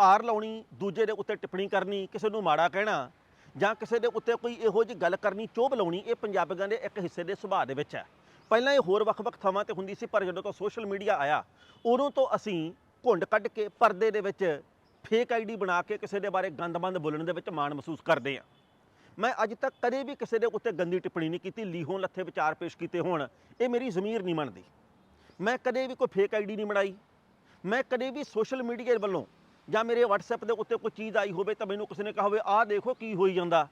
R ਲਾਉਣੀ, ਦੂਜੇ ਦੇ ਉੱਤੇ ਟਿੱਪਣੀ ਕਰਨੀ, ਕਿਸੇ ਨੂੰ ਮਾੜਾ ਕਹਿਣਾ, ਜਾਂ ਕਿਸੇ ਦੇ ਉੱਤੇ ਕੋਈ ਇਹੋ ਜਿਹੀ ਗੱਲ ਕਰਨੀ ਚੋਭ ਲਾਉਣੀ, ਇਹ ਪੰਜਾਬੀਆਂ ਦੇ ਇੱਕ ਹਿੱਸੇ ਦੇ ਸੁਭਾਅ ਦੇ ਵਿੱਚ ਹੈ। ਪਹਿਲਾਂ ਇਹ ਹੋਰ ਵੱਖ-ਵੱਖ ਥਾਵਾਂ ਤੇ ਹੁੰਦੀ ਸੀ, ਪਰ ਜਦੋਂ ਤੋਂ ਸੋਸ਼ਲ ਮੀਡੀਆ ਆਇਆ, ਉਦੋਂ ਤੋਂ ਅਸੀਂ ਘੁੰਡ ਕੱਢ ਕੇ ਪਰਦੇ ਦੇ ਵਿੱਚ ਫੇਕ ਆਈਡੀ ਬਣਾ ਕੇ ਕਿਸੇ ਦੇ ਬਾਰੇ ਗੰਦਮੰਦ ਬੋਲਣ ਦੇ ਵਿੱਚ ਮਾਣ ਮਹਿਸੂਸ ਕਰਦੇ ਹਾਂ। ਮੈਂ ਅੱਜ ਤੱਕ ਕਦੇ ਵੀ ਕਿਸੇ ਦੇ ਉੱਤੇ ਗੰਦੀ ਟਿੱਪਣੀ ਨਹੀਂ ਕੀਤੀ, ਲੀਹੋਂ ਲੱਥੇ ਵਿਚਾਰ ਪੇਸ਼ ਕੀਤੇ ਹੋਣ, ਇਹ ਮੇਰੀ ਜ਼ਮੀਰ ਨਹੀਂ ਮੰਨਦੀ। ਮੈਂ ਕਦੇ ਵੀ ਕੋਈ ਫੇਕ ਆਈਡੀ ਨਹੀਂ ਬਣਾਈ। ਮੈਂ ਕਦੇ ਵੀ ਸੋਸ਼ਲ ਮੀਡੀਆ ਵੱਲੋਂ ਜਾਂ ਮੇਰੇ WhatsApp ਦੇ ਉੱਤੇ ਕੋਈ ਚੀਜ਼ ਆਈ ਹੋਵੇ ਤਾਂ ਮੈਨੂੰ ਕਿਸੇ ਨੇ ਕਿਹਾ ਹੋਵੇ, ਆਹ ਦੇਖੋ ਕੀ ਹੋਈ ਜਾਂਦਾ।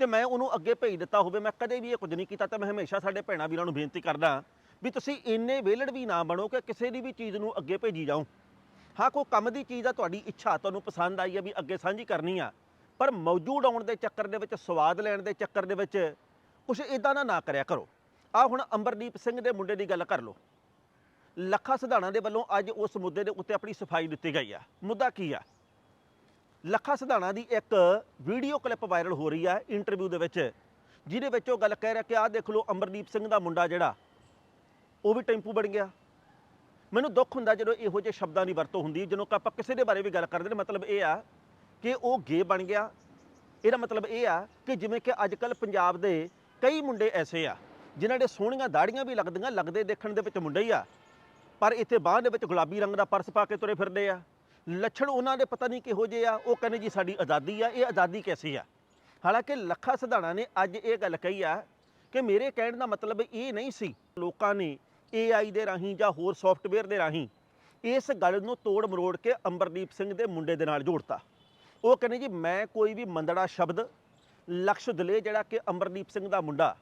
ਤੇ ਮੈਂ ਉਹਨੂੰ ਅੱਗੇ ਭੇਜ ਦਿੱਤਾ ਹੋਵੇ। ਮੈਂ ਕਦੇ ਵੀ ਇਹ ਕੁਝ ਨਹੀਂ ਕੀਤਾ ਤਾਂ ਮੈਂ ਹਮੇਸ਼ਾ ਸਾਡੇ ਭੈਣਾਂ ਵੀਰਾਂ ਨੂੰ ਬੇਨਤੀ ਕਰਦਾ ਵੀ ਤੁਸੀਂ ਇੰਨੇ ਵਿਹਲੜ ਵੀ ਨਾ ਬਣੋ ਕਿ ਕਿਸੇ ਦੀ ਵੀ ਚੀਜ਼ ਨੂੰ ਅੱਗੇ ਭੇਜੀ ਜਾਓ। ਹਾਂ, ਕੋਈ ਕੰਮ ਦੀ ਚੀਜ਼ ਆ, ਤੁਹਾਡੀ ਇੱਛਾ ਤੁਹਾਨੂੰ ਪਸੰਦ ਆਈ ਹੈ ਵੀ ਅੱਗੇ ਸਾਂਝੀ ਕਰਨੀ ਆ, ਪਰ ਮੌਜੂਦ ਆਉਣ ਦੇ ਚੱਕਰ ਦੇ ਵਿੱਚ, ਸਵਾਦ ਲੈਣ ਦੇ ਚੱਕਰ ਦੇ ਵਿੱਚ ਕੁਝ ਇਦਾਂ ਦਾ ਨਾ ਕਰਿਆ ਕਰੋ। ਆ ਹੁਣ ਅੰਬਰਦੀਪ ਸਿੰਘ ਦੇ ਮੁੰਡੇ ਦੀ ਗੱਲ ਕਰ ਲਓ। ਲੱਖਾ ਸਿਧਾਣਾ ਦੇ ਵੱਲੋਂ ਅੱਜ ਉਸ ਮੁੱਦੇ ਦੇ ਉੱਤੇ ਆਪਣੀ ਸਫ਼ਾਈ ਦਿੱਤੀ ਗਈ ਆ। ਮੁੱਦਾ ਕੀ ਆ? ਲੱਖਾ ਸਿਧਾਣਾ ਦੀ ਇੱਕ ਵੀਡੀਓ ਕਲਿੱਪ ਵਾਇਰਲ ਹੋ ਰਹੀ ਆ ਇੰਟਰਵਿਊ ਦੇ ਵਿੱਚ, ਜਿਹਦੇ ਵਿੱਚ ਉਹ ਗੱਲ ਕਹਿ ਰਿਹਾ ਕਿ ਆਹ ਦੇਖ ਲਓ ਅਮਰਦੀਪ ਸਿੰਘ ਦਾ ਮੁੰਡਾ ਜਿਹੜਾ, ਉਹ ਵੀ ਟੈਂਪੂ ਬਣ ਗਿਆ। ਮੈਨੂੰ ਦੁੱਖ ਹੁੰਦਾ ਜਦੋਂ ਇਹੋ ਜਿਹੇ ਸ਼ਬਦਾਂ ਦੀ ਵਰਤੋਂ ਹੁੰਦੀ ਹੈ ਜਦੋਂ ਆਪਾਂ ਕਿਸੇ ਦੇ ਬਾਰੇ ਵੀ ਗੱਲ ਕਰਦੇ ਨੇ, ਮਤਲਬ ਇਹ ਆ ਕਿ ਉਹ ਗੇ ਬਣ ਗਿਆ। ਇਹਦਾ ਮਤਲਬ ਇਹ ਆ ਕਿ ਜਿਵੇਂ ਕਿ ਅੱਜ ਕੱਲ ਪੰਜਾਬ ਦੇ ਕਈ ਮੁੰਡੇ ਐਸੇ ਆ, ਜਿਨ੍ਹਾਂ ਦੇ ਸੋਹਣੀਆਂ ਦਾੜੀਆਂ ਵੀ ਲੱਗਦੀਆਂ, ਲੱਗਦੇ ਦੇਖਣ ਦੇ ਵਿੱਚ ਮੁੰਡੇ ਹੀ ਆ। ਪਰ ਇੱਥੇ ਬਾਂਹ ਦੇ ਵਿੱਚ ਗੁਲਾਬੀ ਰੰਗ ਦਾ ਪਰਸ ਪਾ ਕੇ ਤੁਰੇ ਫਿਰਦੇ ਆ। ਲੱਛਣ ਉਹਨਾਂ ਦੇ ਪਤਾ ਨਹੀਂ ਕਿਹੋ ਜਿਹੇ ਆ, ਉਹ ਕਹਿੰਦੇ ਜੀ ਸਾਡੀ ਆਜ਼ਾਦੀ ਆ, ਇਹ ਆਜ਼ਾਦੀ ਕੈਸੀ ਆ? ਹਾਲਾਂਕਿ ਲੱਖਾ ਸਿਧਾਣਾ ਨੇ ਅੱਜ ਇਹ ਗੱਲ ਕਹੀ ਆ ਕਿ ਮੇਰੇ ਕਹਿਣ ਦਾ ਮਤਲਬ ਇਹ ਨਹੀਂ ਸੀ। ਲੋਕਾਂ ਨੇ AI ਦੇ ਰਾਹੀਂ ਜਾਂ ਹੋਰ ਸੌਫਟਵੇਅਰ ਦੇ ਰਾਹੀਂ ਇਸ ਗੱਲ ਨੂੰ ਤੋੜ ਮਰੋੜ ਕੇ ਅੰਬਰਦੀਪ ਸਿੰਘ ਦੇ ਮੁੰਡੇ ਦੇ ਨਾਲ ਜੋੜਤਾ। ਉਹ ਕਹਿੰਦੇ ਜੀ, ਮੈਂ ਕੋਈ ਵੀ ਮੰਦੜਾ ਸ਼ਬਦ, ਲਕਸ਼ ਦਲੇ ਜਿਹੜਾ ਕਿ ਅੰਬਰਦੀਪ ਸਿੰਘ ਦਾ ਮੁੰਡਾ,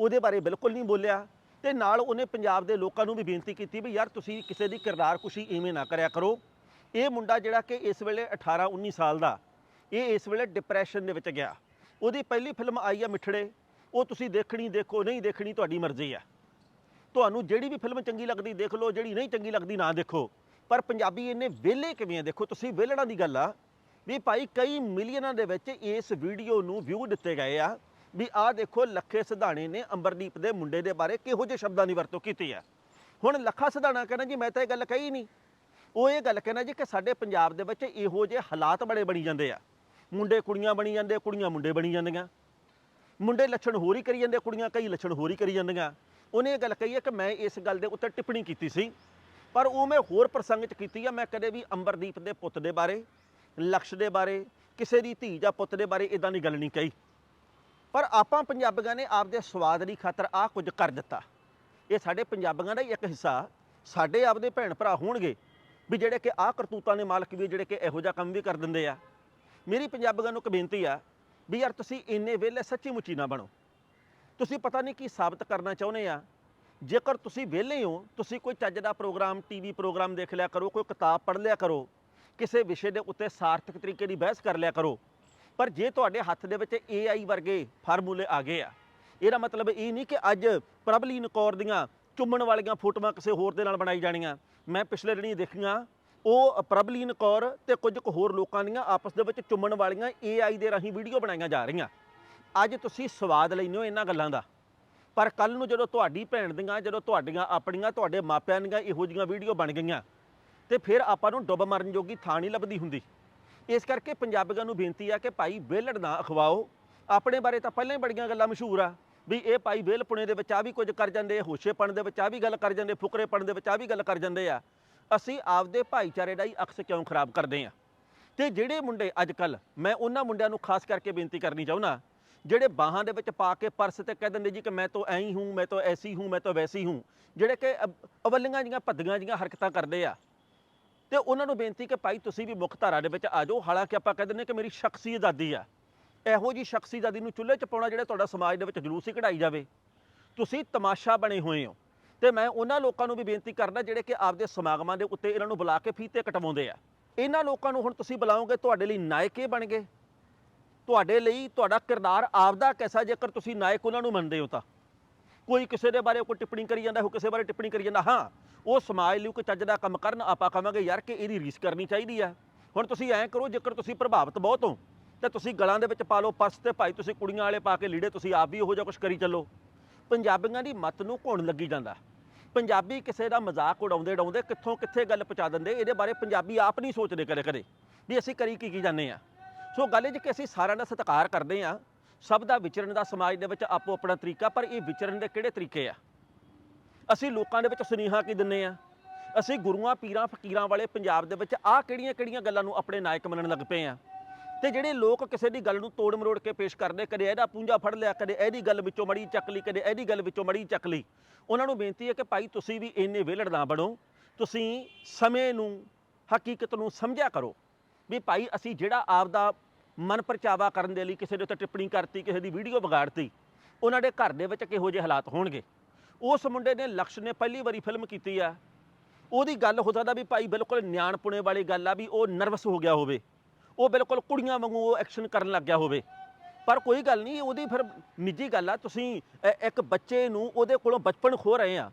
ਉਹਦੇ ਬਾਰੇ ਬਿਲਕੁਲ ਨਹੀਂ ਬੋਲਿਆ। ਤੇ ਨਾਲ ਉਹਨੇ ਪੰਜਾਬ ਦੇ ਲੋਕਾਂ ਨੂੰ ਵੀ ਬੇਨਤੀ ਕੀਤੀ ਵੀ ਯਾਰ ਤੁਸੀਂ ਕਿਸੇ ਦੀ ਕਿਰਦਾਰ ਕੁਸ਼ੀ ਐਵੇਂ ਨਾ ਕਰਿਆ ਕਰੋ। ਇਹ ਮੁੰਡਾ ਜਿਹੜਾ ਕਿ ਇਸ ਵੇਲੇ 18 19 ਸਾਲ ਦਾ, ਇਹ ਇਸ ਵੇਲੇ ਡਿਪਰੈਸ਼ਨ ਦੇ ਵਿੱਚ ਗਿਆ। ਉਹਦੀ ਪਹਿਲੀ ਫਿਲਮ ਆਈ ਆ ਮਿੱਠੜੇ। ਉਹ ਤੁਸੀਂ ਦੇਖਣੀ, ਦੇਖੋ, ਨਹੀਂ ਦੇਖਣੀ ਤੁਹਾਡੀ ਮਰਜ਼ੀ ਆ। ਤੁਹਾਨੂੰ ਜਿਹੜੀ ਵੀ ਫਿਲਮ ਚੰਗੀ ਲੱਗਦੀ ਦੇਖ ਲਓ, ਜਿਹੜੀ ਨਹੀਂ ਚੰਗੀ ਲੱਗਦੀ ਨਾ ਦੇਖੋ। ਪਰ ਪੰਜਾਬੀ ਇੰਨੇ ਵਿਹਲੇ ਕਿਵੇਂ ਆ? ਦੇਖੋ, ਤੁਸੀਂ ਵਿਹਲੜਾਂ ਦੀ ਗੱਲ ਆ ਵੀ ਭਾਈ ਕਈ ਮਿਲੀਅਨਾਂ ਦੇ ਵਿੱਚ ਇਸ ਵੀਡੀਓ ਨੂੰ ਵਿਊ ਦਿੱਤੇ ਗਏ ਆ। ਵੀ ਆਹ ਦੇਖੋ ਲੱਖੇ ਸਿਧਾਣੇ ਨੇ ਅੰਬਰਦੀਪ ਦੇ ਮੁੰਡੇ ਦੇ ਬਾਰੇ ਕਿਹੋ ਜਿਹੇ ਸ਼ਬਦਾਂ ਦੀ ਵਰਤੋਂ ਕੀਤੀ ਹੈ। ਹੁਣ ਲੱਖਾ ਸਿਧਾਣਾ ਕਹਿੰਦਾ ਜੀ ਮੈਂ ਤਾਂ ਇਹ ਗੱਲ ਕਹੀ ਨਹੀਂ। ਉਹ ਇਹ ਗੱਲ ਕਹਿੰਦਾ ਜੀ ਕਿ ਸਾਡੇ ਪੰਜਾਬ ਦੇ ਵਿੱਚ ਇਹੋ ਜਿਹੇ ਹਾਲਾਤ ਬੜੇ ਬਣੀ ਜਾਂਦੇ ਆ। ਮੁੰਡੇ ਕੁੜੀਆਂ ਬਣੀ ਜਾਂਦੇ, ਕੁੜੀਆਂ ਮੁੰਡੇ ਬਣੀ ਜਾਂਦੀਆਂ। ਮੁੰਡੇ ਲੱਛਣ ਹੋਰ ਹੀ ਕਰੀ ਜਾਂਦੇ, ਕੁੜੀਆਂ ਕਈ ਲੱਛਣ ਹੋਰ ਹੀ ਕਰੀ ਜਾਂਦੀਆਂ। ਉਹਨੇ ਇਹ ਗੱਲ ਕਹੀ ਹੈ ਕਿ ਮੈਂ ਇਸ ਗੱਲ ਦੇ ਉੱਤੇ ਟਿੱਪਣੀ ਕੀਤੀ ਸੀ। ਪਰ ਉਹ ਮੈਂ ਹੋਰ ਪ੍ਰਸੰਗ 'ਚ ਕੀਤੀ ਆ, ਮੈਂ ਕਦੇ ਵੀ ਅੰਬਰਦੀਪ ਦੇ ਪੁੱਤ ਦੇ ਬਾਰੇ, ਲਕਸ਼ ਦੇ ਬਾਰੇ, ਕਿਸੇ ਦੀ ਧੀ ਜਾਂ ਪੁੱਤ ਦੇ ਬਾਰੇ ਇਦਾਂ ਦੀ ਗੱਲ ਨਹੀਂ ਕਹੀ। ਪਰ ਆਪਾਂ ਪੰਜਾਬੀਆਂ ਨੇ ਆਪਦੇ ਸਵਾਦ ਦੀ ਖਾਤਰ ਆਹ ਕੁਝ ਕਰ ਦਿੱਤਾ। ਇਹ ਸਾਡੇ ਪੰਜਾਬੀਆਂ ਦਾ ਹੀ ਇੱਕ ਹਿੱਸਾ। ਸਾਡੇ ਆਪਦੇ ਭੈਣ ਭਰਾ ਹੋਣਗੇ ਵੀ ਜਿਹੜੇ ਕਿ ਆਹ ਕਰਤੂਤਾਂ ਦੇ ਮਾਲਕ ਵੀ ਜਿਹੜੇ ਕਿ ਇਹੋ ਜਿਹਾ ਕੰਮ ਵੀ ਕਰ ਦਿੰਦੇ ਆ। ਮੇਰੀ ਪੰਜਾਬੀਆਂ ਨੂੰ ਇੱਕ ਬੇਨਤੀ ਆ ਵੀ ਯਾਰ ਤੁਸੀਂ ਇੰਨੇ ਵਿਹਲੇ ਸੱਚੀ ਮੁੱਚੀ ਨਾ ਬਣੋ। ਤੁਸੀਂ ਪਤਾ ਨਹੀਂ ਕੀ ਸਾਬਤ ਕਰਨਾ ਚਾਹੁੰਦੇ ਆ। ਜੇਕਰ ਤੁਸੀਂ ਵਿਹਲੇ ਹੋ, ਤੁਸੀਂ ਕੋਈ ਚੱਜ ਦਾ ਪ੍ਰੋਗਰਾਮ, ਟੀਵੀ ਪ੍ਰੋਗਰਾਮ ਦੇਖ ਲਿਆ ਕਰੋ, ਕੋਈ ਕਿਤਾਬ ਪੜ੍ਹ ਲਿਆ ਕਰੋ, ਕਿਸੇ ਵਿਸ਼ੇ ਦੇ ਉੱਤੇ ਸਾਰਥਕ ਤਰੀਕੇ ਦੀ ਬਹਿਸ ਕਰ ਲਿਆ ਕਰੋ ਪਰ ਜੇ ਤੁਹਾਡੇ ਹੱਥ ਦੇ ਵਿੱਚ AI ਵਰਗੇ ਫਾਰਮੂਲੇ ਆ ਗਏ ਆ, ਇਹਦਾ ਮਤਲਬ ਇਹ ਨਹੀਂ ਕਿ ਅੱਜ ਪ੍ਰਭਲੀਨ ਕੌਰ ਦੀਆਂ ਚੁੰਮਣ ਵਾਲੀਆਂ ਫੋਟੋਆਂ ਕਿਸੇ ਹੋਰ ਦੇ ਨਾਲ ਬਣਾਈ ਜਾਣੀਆਂ। ਮੈਂ ਪਿਛਲੇ ਦਿਨੀ ਦੇਖੀਆਂ, ਉਹ ਪ੍ਰਭਲੀਨ ਕੌਰ ਤੇ ਕੁਝ ਕੁ ਹੋਰ ਲੋਕਾਂ ਦੀਆਂ ਆਪਸ ਦੇ ਵਿੱਚ ਚੁੰਮਣ ਵਾਲੀਆਂ AI ਦੇ ਰਾਹੀਂ ਵੀਡੀਓ ਬਣਾਈਆਂ ਜਾ ਰਹੀਆਂ। ਅੱਜ ਤੁਸੀਂ ਸਵਾਦ ਲੈਂਦੇ ਹੋ ਇਹਨਾਂ ਗੱਲਾਂ ਦਾ। ਪਰ ਕੱਲ ਨੂੰ ਜਦੋਂ ਤੁਹਾਡੀ ਭੈਣ ਦੀਆਂ, ਜਦੋਂ ਤੁਹਾਡੀਆਂ ਆਪਣੀਆਂ, ਤੁਹਾਡੇ ਮਾਪਿਆਂ ਦੀਆਂ ਇਹੋ ਜਿਹੀਆਂ ਵੀਡੀਓ ਬਣ ਗਈਆਂ, ਤੇ ਫਿਰ ਆਪਾਂ ਨੂੰ ਡੁੱਬ ਮਰਨ ਜੋਗੀ ਥਾਂ ਨਹੀਂ ਲੱਭਦੀ ਹੁੰਦੀ। ਇਸ ਕਰਕੇ ਪੰਜਾਬੀਆਂ ਨੂੰ ਬੇਨਤੀ ਆ ਕਿ ਭਾਈ ਵਿਹਲੜ ਨਾ ਅਖਵਾਓ। ਆਪਣੇ ਬਾਰੇ ਤਾਂ ਪਹਿਲਾਂ ਹੀ ਬੜੀਆਂ ਗੱਲਾਂ ਮਸ਼ਹੂਰ ਆ ਵੀ ਇਹ ਭਾਈ ਵਿਹਲਪੁਣੇ ਦੇ ਵਿੱਚ ਆ ਵੀ ਕੁਝ ਕਰ ਜਾਂਦੇ, ਹੋਸ਼ੇਪਣ ਦੇ ਵਿੱਚ ਆ ਵੀ ਗੱਲ ਕਰ ਜਾਂਦੇ, ਫੁਕਰੇਪਣ ਦੇ ਵਿੱਚ ਆ ਵੀ ਗੱਲ ਕਰ ਜਾਂਦੇ ਆ। ਅਸੀਂ ਆਪਦੇ ਭਾਈਚਾਰੇ ਦਾ ਹੀ ਅਕਸ ਕਿਉਂ ਖਰਾਬ ਕਰਦੇ ਆ? ਤੇ ਜਿਹੜੇ ਮੁੰਡੇ ਅੱਜ ਕੱਲ ਮੈਂ ਉਹਨਾਂ ਮੁੰਡਿਆਂ ਨੂੰ ਖਾਸ ਕਰਕੇ ਬੇਨਤੀ ਕਰਨੀ ਚਾਹੁੰਦਾ, ਜਿਹੜੇ ਬਾਹਾਂ ਦੇ ਵਿੱਚ ਪਾ ਕੇ ਪਰਸ ਤੇ ਕਹਿ ਦਿੰਦੇ ਜੀ ਕਿ ਮੈਂ ਤਾਂ ਐਂ ਹੀ ਹੂੰ, ਮੈਂ ਤਾਂ ਐਸੀ ਹੂੰ, ਮੈਂ ਤਾਂ ਵੈਸੀ ਹੂੰ, ਜਿਹੜੇ ਕਿ ਅਬ- ਅਵੱਲੀਆਂ ਜੀਆਂ ਭੱਦੀਆਂ ਜੀਆਂ ਹਰਕਤਾਂ ਕਰਦੇ ਆ ਤੇ ਉਹਨਾਂ ਨੂੰ ਬੇਨਤੀ ਕਿ ਭਾਈ ਤੁਸੀਂ ਵੀ ਮੁੱਖ ਧਾਰਾ ਦੇ ਵਿੱਚ ਆ ਜਾਓ। ਹਾਲਾਂਕਿ ਆਪਾਂ ਕਹਿ ਦਿੰਦੇ ਕਿ ਮੇਰੀ ਸ਼ਖਸੀ ਆਜ਼ਾਦੀ ਆ। ਇਹੋ ਜੀ ਸ਼ਖਸੀ ਆਜ਼ਾਦੀ ਨੂੰ ਚੁੱਲ੍ਹੇ 'ਚ ਪਾਉਣਾ ਜਿਹੜਾ ਤੁਹਾਡਾ ਸਮਾਜ ਦੇ ਵਿੱਚ ਜਲੂਸ ਹੀ ਕਢਾਈ ਜਾਵੇ। ਤੁਸੀਂ ਤਮਾਸ਼ਾ ਬਣੇ ਹੋਏ ਹੋ। ਤੇ ਮੈਂ ਉਹਨਾਂ ਲੋਕਾਂ ਨੂੰ ਵੀ ਬੇਨਤੀ ਕਰਦਾ ਜਿਹੜੇ ਕਿ ਆਪਦੇ ਸਮਾਗਮਾਂ ਦੇ ਉੱਤੇ ਇਹਨਾਂ ਨੂੰ ਬੁਲਾ ਕੇ ਫੀਤੇ ਕਟਵਾਉਂਦੇ ਆ। ਇਹਨਾਂ ਲੋਕਾਂ ਨੂੰ ਹੁਣ ਤੁਸੀਂ ਬੁਲਾਓਗੇ, ਤੁਹਾਡੇ ਲਈ ਨਾਇਕੇ ਬਣ ਗਏ। ਤੁਹਾਡੇ ਲਈ ਤੁਹਾਡਾ ਕਿਰਦਾਰ ਆਪਦਾ ਕੈਸਾ ਜੇਕਰ ਤੁਸੀਂ ਨਾਇਕ ਉਹਨਾਂ ਨੂੰ ਮੰਨਦੇ ਹੋ ਤਾਂ। ਕੋਈ ਕਿਸੇ ਦੇ ਬਾਰੇ ਕੋਈ ਟਿੱਪਣੀ ਕਰੀ ਜਾਂਦਾ ਹੋ ਕਿਸੇ ਬਾਰੇ ਟਿੱਪਣੀ ਕਰੀ ਜਾਂਦਾ, ਹਾਂ, ਉਹ ਸਮਾਜ ਲਈ ਕੋਈ ਚੱਜ ਦਾ ਕੰਮ ਕਰਨ, ਆਪਾਂ ਕਹਾਂਗੇ ਯਾਰ ਕਿ ਇਹਦੀ ਰੀਸ ਕਰਨੀ ਚਾਹੀਦੀ ਆ। ਹੁਣ ਤੁਸੀਂ ਐਂ ਕਰੋ, ਜੇਕਰ ਤੁਸੀਂ ਪ੍ਰਭਾਵਿਤ ਬਹੁਤ ਹੋ, ਤੇ ਤੁਸੀਂ ਗਲਾਂ ਦੇ ਵਿੱਚ ਪਾ ਲਓ ਪਰਸ ਤੇ ਭਾਈ, ਤੁਸੀਂ ਕੁੜੀਆਂ ਵਾਲੇ ਪਾ ਕੇ ਲੀੜੇ, ਤੁਸੀਂ ਆਪ ਵੀ ਉਹੋ ਜਿਹਾ ਕੁਝ ਕਰੀ ਚੱਲੋ। ਪੰਜਾਬੀਆਂ ਦੀ ਮੱਤ ਨੂੰ ਘੁਣ ਲੱਗੀ ਜਾਂਦਾ। ਪੰਜਾਬੀ ਕਿਸੇ ਦਾ ਮਜ਼ਾਕ ਉਡਾਉਂਦੇ ਉਡਾਉਂਦੇ ਕਿੱਥੋਂ ਕਿੱਥੇ ਗੱਲ ਪਹੁੰਚਾ ਦਿੰਦੇ, ਇਹਦੇ ਬਾਰੇ ਪੰਜਾਬੀ ਆਪ ਨਹੀਂ ਸੋਚਦੇ ਕਦੇ ਕਦੇ ਵੀ ਅਸੀਂ ਕਰੀ ਕੀ ਕੀ ਜਾਂਦੇ ਆ। ਸੋ ਗੱਲ ਇਹ ਜੀ ਕਿ ਅਸੀਂ ਸਾਰਿਆਂ ਦਾ ਸਤਿਕਾਰ ਕਰਦੇ ਆ ਸਭ ਦਾ ਵਿਚਰਨ ਦਾ ਸਮਾਜ ਦੇ ਵਿੱਚ ਆਪੋ ਆਪਣਾ ਤਰੀਕਾ, ਪਰ ਇਹ ਵਿਚਰਨ ਦੇ ਕਿਹੜੇ ਤਰੀਕੇ ਆ? ਅਸੀਂ ਲੋਕਾਂ ਦੇ ਵਿੱਚ ਸੁਨੇਹਾ ਕੀ ਦਿੰਨੇ ਆ? ਅਸੀਂ ਗੁਰੂਆਂ, ਪੀਰਾਂ, ਫਕੀਰਾਂ ਵਾਲੇ ਪੰਜਾਬ ਦੇ ਵਿੱਚ ਆਹ ਕਿਹੜੀਆਂ ਕਿਹੜੀਆਂ ਗੱਲਾਂ ਨੂੰ ਆਪਣੇ ਨਾਇਕ ਮੰਨਣ ਲੱਗ ਪਏ ਆ? ਤੇ ਜਿਹੜੇ ਲੋਕ ਕਿਸੇ ਦੀ ਗੱਲ ਨੂੰ ਤੋੜ ਮਰੋੜ ਕੇ ਪੇਸ਼ ਕਰਦੇ, ਕਦੇ ਇਹਦਾ ਪੂੰਜਾ ਫੜ ਲਿਆ, ਕਦੇ ਇਹਦੀ ਗੱਲ ਵਿੱਚੋਂ ਮੜੀ ਚੱਕ ਲਈ, ਕਦੇ ਇਹਦੀ ਗੱਲ ਵਿੱਚੋਂ ਮੜੀ ਚੱਕ ਲਈ, ਉਹਨਾਂ ਨੂੰ ਬੇਨਤੀ ਹੈ ਕਿ ਭਾਈ ਤੁਸੀਂ ਵੀ ਇੰਨੇ ਵਿਹਲੜ ਨਾ ਬਣੋ। ਤੁਸੀਂ ਸਮੇਂ ਨੂੰ, ਹਕੀਕਤ ਨੂੰ ਸਮਝਿਆ ਕਰੋ ਵੀ ਭਾਈ ਅਸੀਂ ਜਿਹੜਾ ਆਪਦਾ ਮਨ ਪਰਚਾਵਾ ਕਰਨ ਦੇ ਲਈ ਕਿਸੇ ਦੇ ਉੱਤੇ ਟਿੱਪਣੀ ਕਰਤੀ, ਕਿਸੇ ਦੀ ਵੀਡੀਓ ਵਿਗਾੜਤੀ, ਉਹਨਾਂ ਦੇ ਘਰ ਦੇ ਵਿੱਚ ਕਿਹੋ ਜਿਹੇ ਹਾਲਾਤ ਹੋਣਗੇ? ਉਸ ਮੁੰਡੇ ਨੇ ਲਕਸ਼ ਨੇ ਪਹਿਲੀ ਵਾਰੀ ਫਿਲਮ ਕੀਤੀ ਆ। ਉਹਦੀ ਗੱਲ ਹੋ ਸਕਦਾ ਵੀ ਭਾਈ ਬਿਲਕੁਲ ਨਿਆਣਪੁਣੇ ਵਾਲੀ ਗੱਲ ਆ ਵੀ ਉਹ ਨਰਵਸ ਹੋ ਗਿਆ ਹੋਵੇ। ਉਹ ਬਿਲਕੁਲ ਕੁੜੀਆਂ ਵਾਂਗੂ ਉਹ ਐਕਸ਼ਨ ਕਰਨ ਲੱਗ ਗਿਆ ਹੋਵੇ। ਪਰ ਕੋਈ ਗੱਲ ਨਹੀਂ, ਉਹਦੀ ਫਿਰ ਨਿੱਜੀ ਗੱਲ ਆ, ਤੁਸੀਂ ਇੱਕ ਬੱਚੇ ਨੂੰ ਉਹਦੇ ਕੋਲੋਂ ਬਚਪਨ ਖੋ ਰਹੇ ਆ।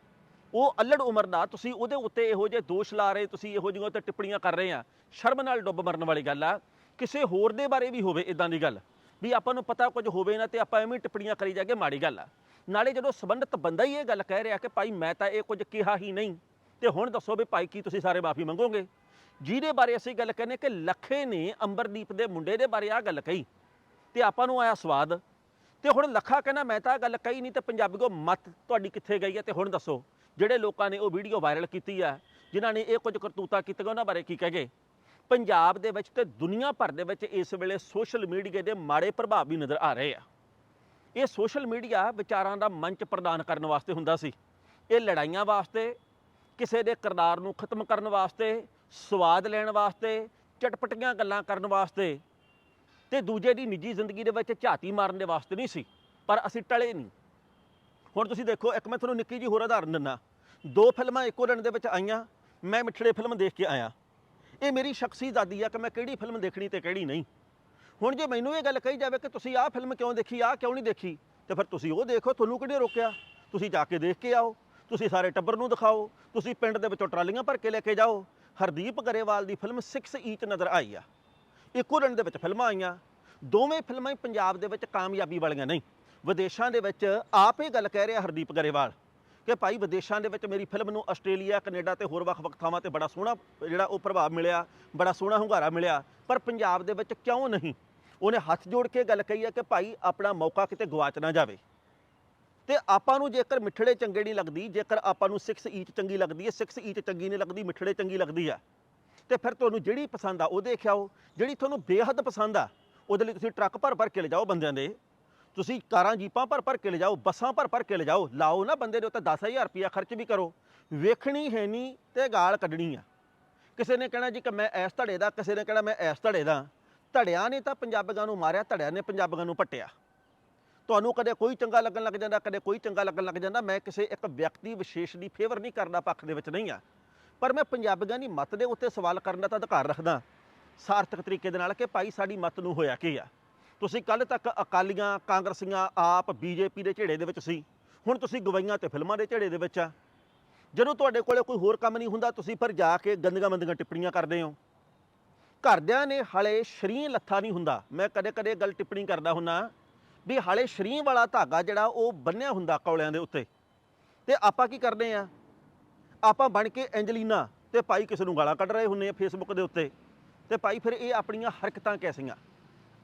ਉਹ ਅਲੜ ਉਮਰ ਦਾ, ਤੁਸੀਂ ਉਹਦੇ ਉੱਤੇ ਇਹੋ ਜਿਹੇ ਦੋਸ਼ ਲਾ ਰਹੇ, ਤੁਸੀਂ ਇਹੋ ਜਿਹੀਆਂ ਉੱਤੇ ਟਿੱਪਣੀਆਂ ਕਰ ਰਹੇ ਆ। ਸ਼ਰਮ ਨਾਲ ਡੁੱਬ ਮਰਨ ਵਾਲੀ ਗੱਲ ਆ। ਕਿਸੇ ਹੋਰ ਦੇ ਬਾਰੇ ਵੀ ਹੋਵੇ ਇਦਾਂ ਦੀ ਗੱਲ, ਵੀ ਆਪਾਂ ਨੂੰ ਪਤਾ ਕੁਝ ਹੋਵੇ ਨਾ ਤੇ ਆਪਾਂ ਐਵੇਂ ਟਿੱਪਣੀਆਂ ਕਰੀ ਜਾਗੇ ਮਾੜੀ ਗੱਲ ਆ। ਨਾਲੇ ਜਦੋਂ ਸੰਬੰਧਿਤ ਬੰਦਾ ਹੀ ਇਹ ਗੱਲ ਕਹਿ ਰਿਹਾ ਕਿ ਭਾਈ ਮੈਂ ਤਾਂ ਇਹ ਕੁਝ ਕਿਹਾ ਹੀ ਨਹੀਂ, ਤੇ ਹੁਣ ਦੱਸੋ ਵੀ ਭਾਈ ਕੀ ਤੁਸੀਂ ਸਾਰੇ ਮਾਫੀ ਮੰਗੋਗੇ? ਜਿਹਦੇ ਬਾਰੇ ਅਸੀਂ ਗੱਲ ਕਹਿੰਦੇ ਕਿ ਲੱਖੇ ਨੇ ਅੰਬਰਦੀਪ ਦੇ ਮੁੰਡੇ ਦੇ ਬਾਰੇ ਆ ਗੱਲ ਕਹੀ, ਤੇ ਆਪਾਂ ਨੂੰ ਆਇਆ ਸਵਾਦ। ਤੇ ਹੁਣ ਲੱਖਾ ਕਹਿੰਦਾ ਮੈਂ ਤਾਂ ਆਹ ਗੱਲ ਕਹੀ ਨਹੀਂ ਤੇ ਪੰਜਾਬੀਓ ਮਤ ਤੁਹਾਡੀ ਕਿੱਥੇ ਗਈ ਹੈ ਤੇ ਹੁਣ ਦੱਸੋ, ਜਿਹੜੇ ਲੋਕਾਂ ਨੇ ਉਹ ਵੀਡੀਓ ਵਾਇਰਲ ਕੀਤੀ ਆ, ਜਿਨ੍ਹਾਂ ਨੇ ਇਹ ਕੁਝ ਕਰਤੂਤਾ ਕੀਤੀਆਂ, ਉਹਨਾਂ ਬਾਰੇ ਕੀ ਕਹਗੇ ਪੰਜਾਬ ਦੇ ਵਿੱਚ ਤੇ ਦੁਨੀਆ ਭਰ ਦੇ ਵਿੱਚ ਇਸ ਵੇਲੇ ਸੋਸ਼ਲ ਮੀਡੀਆ ਦੇ ਮਾੜੇ ਪ੍ਰਭਾਵ ਵੀ ਨਜ਼ਰ ਆ ਰਹੇ ਆ। ਇਹ ਸੋਸ਼ਲ ਮੀਡੀਆ ਵਿਚਾਰਾਂ ਦਾ ਮੰਚ ਪ੍ਰਦਾਨ ਕਰਨ ਵਾਸਤੇ ਹੁੰਦਾ ਸੀ। ਇਹ ਲੜਾਈਆਂ ਵਾਸਤੇ, ਕਿਸੇ ਦੇ ਕਿਰਦਾਰ ਨੂੰ ਖਤਮ ਕਰਨ ਵਾਸਤੇ, ਸਵਾਦ ਲੈਣ ਵਾਸਤੇ, ਚਟਪਟੀਆਂ ਗੱਲਾਂ ਕਰਨ ਵਾਸਤੇ ਤੇ ਦੂਜੇ ਦੀ ਨਿੱਜੀ ਜ਼ਿੰਦਗੀ ਦੇ ਵਿੱਚ ਝਾਤੀ ਮਾਰਨ ਦੇ ਵਾਸਤੇ ਨਹੀਂ ਸੀ, ਪਰ ਅਸੀਂ ਟਲੇ ਨਹੀਂ। ਹੁਣ ਤੁਸੀਂ ਦੇਖੋ, ਇੱਕ ਮੈਂ ਤੁਹਾਨੂੰ ਨਿੱਕੀ ਜੀ ਹੋਰ ਉਦਾਹਰਨ ਦਿੰਦਾ। ਦੋ ਫਿਲਮਾਂ ਇੱਕੋ ਦਿਨ ਦੇ ਵਿੱਚ ਆਈਆਂ, ਮੈਂ ਮਿੱਠੜੇ ਫਿਲਮ ਦੇਖ ਕੇ ਆਇਆ। ਇਹ ਮੇਰੀ ਸ਼ਖਸੀ ਦਾਦੀ ਆ ਕਿ ਮੈਂ ਕਿਹੜੀ ਫਿਲਮ ਦੇਖਣੀ ਤੇ ਕਿਹੜੀ ਨਹੀਂ। ਹੁਣ ਜੇ ਮੈਨੂੰ ਇਹ ਗੱਲ ਕਹੀ ਜਾਵੇ ਕਿ ਤੁਸੀਂ ਆਹ ਫਿਲਮ ਕਿਉਂ ਦੇਖੀ, ਆਹ ਕਿਉਂ ਨਹੀਂ ਦੇਖੀ, ਤੇ ਫਿਰ ਤੁਸੀਂ ਉਹ ਦੇਖੋ ਤੁਹਾਨੂੰ ਕਿਹੜੇ ਰੋਕਿਆ? ਤੁਸੀਂ ਜਾ ਕੇ ਦੇਖ ਕੇ ਆਓ, ਤੁਸੀਂ ਸਾਰੇ ਟੱਬਰ ਨੂੰ ਦਿਖਾਓ, ਤੁਸੀਂ ਪਿੰਡ ਦੇ ਵਿੱਚੋਂ ਟਰਾਲੀਆਂ ਭਰ ਕੇ ਲੈ ਕੇ ਜਾਓ। ਹਰਦੀਪ ਗਰੇਵਾਲ ਦੀ ਫਿਲਮ 6 ਈਚ ਨਜ਼ਰ ਆਈ ਆ। ਇੱਕੋ ਦਿਨ ਦੇ ਵਿੱਚ ਫਿਲਮਾਂ ਆਈਆਂ। ਦੋਵੇਂ ਫਿਲਮਾਂ ਹੀ ਪੰਜਾਬ ਦੇ ਵਿੱਚ ਕਾਮਯਾਬੀ ਵਾਲੀਆਂ ਨਹੀਂ। ਵਿਦੇਸ਼ਾਂ ਦੇ ਵਿੱਚ ਆਪ ਇਹ ਗੱਲ ਕਹਿ ਰਿਹਾ ਹਰਦੀਪ ਗਰੇਵਾਲ। ਕਿ ਭਾਈ ਵਿਦੇਸ਼ਾਂ ਦੇ ਵਿੱਚ ਮੇਰੀ ਫਿਲਮ ਨੂੰ ਆਸਟ੍ਰੇਲੀਆ, ਕੈਨੇਡਾ ਤੇ ਹੋਰ ਵੱਖ-ਵੱਖ ਥਾਵਾਂ ਤੇ ਬੜਾ ਸੋਹਣਾ ਜਿਹੜਾ ਉਹ ਪ੍ਰਭਾਵ ਮਿਲਿਆ, ਬੜਾ ਸੋਹਣਾ ਹੁੰਗਾਰਾ ਮਿਲਿਆ, ਪਰ ਪੰਜਾਬ ਦੇ ਵਿੱਚ ਕਿਉਂ ਨਹੀਂ? ਉਹਨੇ ਹੱਥ ਜੋੜ ਕੇ ਗੱਲ ਕਹੀ ਹੈ ਕਿ ਭਾਈ ਆਪਣਾ ਮੌਕਾ ਕਿਤੇ ਗਵਾਚ ਨਾ ਜਾਵੇ। ਤੇ ਆਪਾਂ ਨੂੰ ਜੇਕਰ ਮਿੱਠੜੇ ਚੰਗੇ ਨਹੀਂ ਲੱਗਦੀ, ਜੇਕਰ ਆਪਾਂ ਨੂੰ 6 ਈਚ ਚੰਗੀ ਲੱਗਦੀ ਹੈ 6 ਈਚ ਚੰਗੀ ਨਹੀਂ ਲੱਗਦੀ, ਮਿੱਠੜੇ ਚੰਗੀ ਲੱਗਦੀ ਆ ਤੇ ਫਿਰ ਤੁਹਾਨੂੰ ਜਿਹੜੀ ਪਸੰਦ ਆ ਉਹ ਦੇਖਿਆਓ ਜਿਹੜੀ ਤੁਹਾਨੂੰ ਬੇਹੱਦ ਪਸੰਦ ਆ, ਉਹਦੇ ਲਈ ਤੁਸੀਂ ਟਰੱਕ ਭਰ ਭਰ ਕੇ ਲਿਜਾਓ ਬੰਦਿਆਂ ਦੇ। ਤੁਸੀਂ ਕਾਰਾਂ, ਜੀਪਾਂ ਭਰ ਭਰ ਕੇ ਲਿਜਾਓ, ਬੱਸਾਂ ਭਰ ਭਰ ਕੇ ਲਿਜਾਓ, ਲਾਓ ਨਾ ਬੰਦੇ ਦੇ ਉੱਤੇ 10000 ਰੁਪਇਆ ਖਰਚ ਵੀ ਕਰੋ। ਵੇਖਣੀ ਹੈ ਨਹੀਂ ਤੇ ਗਾਲ ਕੱਢਣੀ ਆ। ਕਿਸੇ ਨੇ ਕਹਿਣਾ ਜੀ ਕਿ ਮੈਂ ਐਸ ਧੜੇ ਦਾ, ਕਿਸੇ ਨੇ ਕਹਿਣਾ ਮੈਂ ਐਸ ਧੜੇ ਦਾ। ਧੜਿਆਂ ਨੇ ਤਾਂ ਪੰਜਾਬੀਆਂ ਨੂੰ ਮਾਰਿਆ, ਧੜਿਆਂ ਨੇ ਪੰਜਾਬੀਆਂ ਨੂੰ ਪੱਟਿਆ। ਤੁਹਾਨੂੰ ਕਦੇ ਕੋਈ ਚੰਗਾ ਲੱਗਣ ਲੱਗ ਜਾਂਦਾ, ਕਦੇ ਕੋਈ ਚੰਗਾ ਲੱਗਣ ਲੱਗ ਜਾਂਦਾ, ਮੈਂ ਕਿਸੇ ਇੱਕ ਵਿਅਕਤੀ ਵਿਸ਼ੇਸ਼ ਦੀ ਫੇਵਰ ਨਹੀਂ ਕਰਦਾ, ਪੱਖ ਦੇ ਵਿੱਚ ਨਹੀਂ ਆ। ਪਰ ਮੈਂ ਪੰਜਾਬੀਆਂ ਦੀ ਮਤ ਦੇ ਉੱਤੇ ਸਵਾਲ ਕਰਨ ਦਾ ਤਾਂ ਅਧਿਕਾਰ ਰੱਖਦਾ। ਸਾਰਥਕ ਤਰੀਕੇ ਦੇ ਨਾਲ ਕਿ ਭਾਈ ਸਾਡੀ ਮਤ ਨੂੰ ਹੋਇਆ ਕੀ ਆ। ਤੁਸੀਂ ਕੱਲ ਤੱਕ ਅਕਾਲੀਆਂ, ਕਾਂਗਰਸੀਆਂ, ਆਪ, ਬੀਜੇਪੀ ਦੇ ਝੇੜੇ ਦੇ ਵਿੱਚ ਸੀ। ਹੁਣ ਤੁਸੀਂ ਗਵਾਈਆਂ ਤੇ ਫਿਲਮਾਂ ਦੇ ਝੇੜੇ ਦੇ ਵਿੱਚ ਆ। ਜਦੋਂ ਤੁਹਾਡੇ ਕੋਲੇ ਕੋਈ ਹੋਰ ਕੰਮ ਨਹੀਂ ਹੁੰਦਾ, ਤੁਸੀਂ ਫਿਰ ਜਾ ਕੇ ਗੰਦੀਆਂ ਮੰਦੀਆਂ ਟਿੱਪਣੀਆਂ ਕਰਦੇ ਹੋ। ਘਰਦਿਆਂ ਨੇ ਹਲੇ ਸ਼ਰੀਂ ਲੱਥਾ ਨਹੀਂ ਹੁੰਦਾ। ਮੈਂ ਕਦੇ ਕਦੇ ਗੱਲ ਟਿੱਪਣੀ ਕਰਦਾ ਹੁੰਨਾ ਵੀ ਹਲੇ ਸ਼ਰੀਂ ਵਾਲਾ ਧਾਗਾ ਜਿਹੜਾ ਉਹ ਬੰਨਿਆ ਹੁੰਦਾ ਕੌਲਿਆਂ ਦੇ ਉੱਤੇ। ਤੇ ਆਪਾਂ ਕੀ ਕਰਦੇ ਆ? ਆਪਾਂ ਬਣ ਕੇ ਐਂਜਲੀਨਾ ਤੇ ਭਾਈ ਕਿਸੇ ਨੂੰ ਗਾਲਾਂ ਕੱਢ ਰਹੇ ਹੁੰਨੇ ਆ ਫੇਸਬੁੱਕ ਦੇ ਉੱਤੇ। ਤੇ ਭਾਈ ਫਿਰ ਇਹ ਆਪਣੀਆਂ ਹਰਕਤਾਂ ਕੈਸੀਆਂ?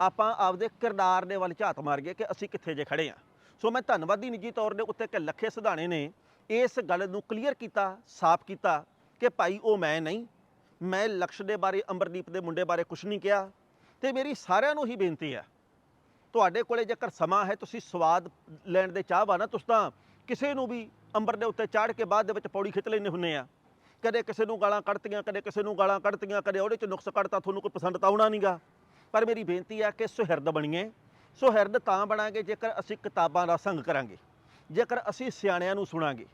ਆਪਾਂ ਆਪਦੇ ਕਿਰਦਾਰ ਦੇ ਵੱਲ ਝਾਤ ਮਾਰੀਏ ਕਿ ਅਸੀਂ ਕਿੱਥੇ ਜੇ ਖੜੇ ਆ ਸੋ ਮੈਂ ਧੰਨਵਾਦੀ ਨਿੱਜੀ ਤੌਰ ਦੇ ਉੱਤੇ ਕਿ ਲੱਖੇ ਸਿਧਾਣੇ ਨੇ ਇਸ ਗੱਲ ਨੂੰ ਕਲੀਅਰ ਕੀਤਾ, ਸਾਫ਼ ਕੀਤਾ ਕਿ ਭਾਈ ਉਹ ਮੈਂ ਨਹੀਂ। ਮੈਂ ਲਕਸ਼ ਦੇ ਬਾਰੇ, ਅੰਬਰਦੀਪ ਦੇ ਮੁੰਡੇ ਬਾਰੇ ਕੁਝ ਨਹੀਂ ਕਿਹਾ ਤੇ ਮੇਰੀ ਸਾਰਿਆਂ ਨੂੰ ਹੀ ਬੇਨਤੀ ਹੈ। ਤੁਹਾਡੇ ਕੋਲੇ ਜੇਕਰ ਸਮਾਂ ਹੈ, ਤੁਸੀਂ ਸਵਾਦ ਲੈਣ ਦੇ ਚਾਹਵਾ ਨਾ ਤੁਸੀਂ ਤਾਂ ਕਿਸੇ ਨੂੰ ਵੀ ਅੰਬਰ ਦੇ ਉੱਤੇ ਚਾੜ ਕੇ ਬਾਅਦ ਦੇ ਵਿੱਚ ਪੌੜੀ ਖਿੱਚ ਲੈਂਦੇ ਹੁੰਨੇ ਆ। ਕਦੇ ਕਿਸੇ ਨੂੰ ਗਾਲਾਂ ਕੱਢਤੀਆਂ, ਕਦੇ ਕਿਸੇ ਨੂੰ ਗਾਲਾਂ ਕੱਢਤੀਆਂ, ਕਦੇ ਉਹਦੇ ਚ ਨੁਕਸ ਕੱਢਤਾ, ਤੁਹਾਨੂੰ ਕੋਈ ਪਸੰਦ ਤਾਂ ਆਉਣਾ ਨਹੀਂਗਾ ਪਰ ਮੇਰੀ ਬੇਨਤੀ ਆ ਕਿ ਸੁਹਿਰਦ ਬਣੀਏ। ਸੁਹਿਰਦ ਤਾਂ ਬਣਾਂਗੇ ਜੇਕਰ ਅਸੀਂ ਕਿਤਾਬਾਂ ਦਾ ਸੰਗ ਕਰਾਂਗੇ। ਜੇਕਰ ਅਸੀਂ ਸਿਆਣਿਆਂ ਨੂੰ ਸੁਣਾਂਗੇ।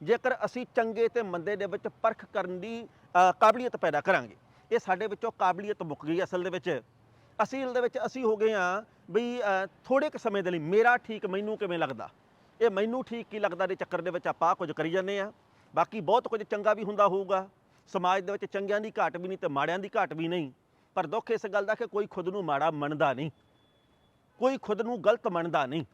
ਜੇਕਰ ਅਸੀਂ ਚੰਗੇ ਤੇ ਮੰਦੇ ਦੇ ਵਿੱਚ ਪਰਖ ਕਰਨ ਦੀ ਕਾਬਲੀਅਤ ਪੈਦਾ ਕਰਾਂਗੇ। ਇਹ ਸਾਡੇ ਵਿੱਚੋਂ ਕਾਬਲੀਅਤ ਮੁੱਕ ਗਈ ਅਸਲ ਦੇ ਵਿੱਚ। ਅਸਲ ਦੇ ਵਿੱਚ ਅਸੀਂ ਹੋ ਗਏ ਆ ਵੀ ਅ, ਥੋੜੇ ਕੁ ਸਮੇਂ ਦੇ ਲਈ ਮੇਰਾ ਠੀਕ ਮੈਨੂੰ ਕਿਵੇਂ ਲੱਗਦਾ? ਇਹ ਮੈਨੂੰ ਠੀਕ ਕੀ ਲੱਗਦਾ ਦੇ ਚੱਕਰ ਦੇ ਵਿੱਚ ਆਪਾਂ ਆਹ ਕੁਝ ਕਰੀ ਜਾਂਦੇ ਆ ਬਾਕੀ ਬਹੁਤ ਕੁਝ ਚੰਗਾ ਵੀ ਹੁੰਦਾ ਹੋਊਗਾ। ਸਮਾਜ ਦੇ ਵਿੱਚ ਚੰਗਿਆਂ ਦੀ ਘਾਟ ਵੀ ਨਹੀਂ ਤੇ ਮਾੜਿਆਂ ਦੀ ਘਾਟ ਵੀ ਨਹੀਂ। ਪਰ ਦੁੱਖ ਇਸ ਗੱਲ ਦਾ ਕਿ ਕੋਈ ਖੁਦ ਨੂੰ ਮਾੜਾ ਮੰਨਦਾ ਨਹੀਂ। ਕੋਈ ਖੁਦ ਨੂੰ ਗਲਤ ਮੰਨਦਾ ਨਹੀਂ।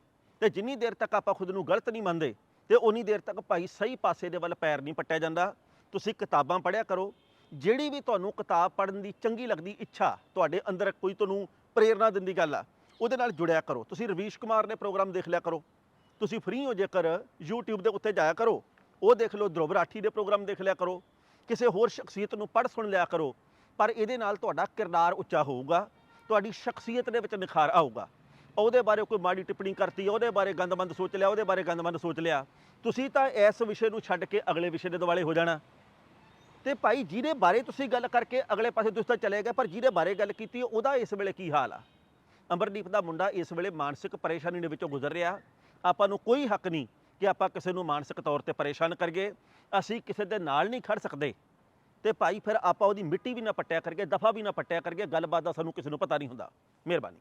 ਤੇ ਜਿੰਨੀ ਦੇਰ ਤੱਕ ਆਪਾਂ ਖੁਦ ਨੂੰ ਗਲਤ ਨਹੀਂ ਮੰਨਦੇ, ਤੇ ਉਨੀ ਦੇਰ ਤੱਕ ਭਾਈ ਸਹੀ ਪਾਸੇ ਦੇ ਵੱਲ ਪੈਰ ਨਹੀਂ ਪੱਟਿਆ ਜਾਂਦਾ। ਤੁਸੀਂ ਕਿਤਾਬਾਂ ਪੜ੍ਹਿਆ ਕਰੋ। ਜਿਹੜੀ ਵੀ ਤੁਹਾਨੂੰ ਕਿਤਾਬ ਪੜ੍ਹਨ ਦੀ ਚੰਗੀ ਲੱਗਦੀ ਇੱਛਾ ਤੁਹਾਡੇ ਅੰਦਰ ਕੋਈ ਤੁਹਾਨੂੰ ਪ੍ਰੇਰਣਾ ਦਿੰਦੀ ਗੱਲ ਆ, ਉਹਦੇ ਨਾਲ ਜੁੜਿਆ ਕਰੋ। ਤੁਸੀਂ ਰਵੀਸ਼ ਕੁਮਾਰ ਦੇ ਪ੍ਰੋਗਰਾਮ ਦੇਖ ਲਿਆ ਕਰੋ। ਤੁਸੀਂ ਫ੍ਰੀ ਹੋ ਜੇਕਰ YouTube ਦੇ ਉੱਤੇ ਜਾਇਆ ਕਰੋ। ਉਹ ਦੇਖ ਲਓ, ਧਰੁਵ ਰਾਠੀ ਦੇ ਪ੍ਰੋਗਰਾਮ ਦੇਖ ਲਿਆ ਕਰੋ। ਕਿਸੇ ਹੋਰ ਸ਼ਖਸੀਅਤ ਨੂੰ ਪੜ੍ਹ ਸੁਣ ਲਿਆ ਕਰੋ। ਪਰ ਇਹਦੇ ਨਾਲ ਤੁਹਾਡਾ ਕਿਰਦਾਰ ਉੱਚਾ ਹੋਊਗਾ, ਤੁਹਾਡੀ ਸ਼ਖਸੀਅਤ ਦੇ ਵਿੱਚ ਨਿਖਾਰ ਆਊਗਾ। ਉਹਦੇ ਬਾਰੇ ਕੋਈ ਮਾੜੀ ਟਿੱਪਣੀ ਕਰਤੀ, ਉਹਦੇ ਬਾਰੇ ਗੰਦਮੰਦ ਸੋਚ ਲਿਆ, ਉਹਦੇ ਬਾਰੇ ਗੰਦਮੰਦ ਸੋਚ ਲਿਆ। ਤੁਸੀਂ ਤਾਂ ਇਸ ਵਿਸ਼ੇ ਨੂੰ ਛੱਡ ਕੇ ਅਗਲੇ ਵਿਸ਼ੇ ਦੇ ਦੁਆਲੇ ਹੋ ਜਾਣਾ। ਤੇ ਭਾਈ, ਜਿਹਦੇ ਬਾਰੇ ਤੁਸੀਂ ਗੱਲ ਕਰਕੇ ਅਗਲੇ ਪਾਸੇ ਤੁਸੀਂ ਤਾਂ ਚਲੇ ਗਏ, ਪਰ ਜਿਹਦੇ ਬਾਰੇ ਗੱਲ ਕੀਤੀ, ਉਹਦਾ ਇਸ ਵੇਲੇ ਕੀ ਹਾਲ ਆ? ਅਮਰਦੀਪ ਦਾ ਮੁੰਡਾ ਇਸ ਵੇਲੇ ਮਾਨਸਿਕ ਪਰੇਸ਼ਾਨੀ ਦੇ ਵਿੱਚੋਂ ਗੁਜ਼ਰ ਰਿਹਾ। ਆਪਾਂ ਨੂੰ ਕੋਈ ਹੱਕ ਨਹੀਂ ਕਿ ਆਪਾਂ ਕਿਸੇ ਨੂੰ ਮਾਨਸਿਕ ਤੌਰ ਤੇ ਪਰੇਸ਼ਾਨ ਕਰੀਏ। ਅਸੀਂ ਕਿਸੇ ਦੇ ਨਾਲ ਨਹੀਂ ਖੜ ਸਕਦੇ। ਤੇ ਭਾਈ ਫਿਰ ਆਪਾਂ ਉਹਦੀ ਮਿੱਟੀ ਵੀ ਨਾ ਪੱਟਿਆ ਕਰਕੇ ਦਫਾ ਵੀ ਨਾ ਪੱਟਿਆ ਕਰਕੇ ਗੱਲਬਾਤ ਦਾ ਸਾਨੂੰ ਕਿਸੇ ਨੂੰ ਪਤਾ ਨਹੀਂ ਹੁੰਦਾ। ਮਿਹਰਬਾਨੀ।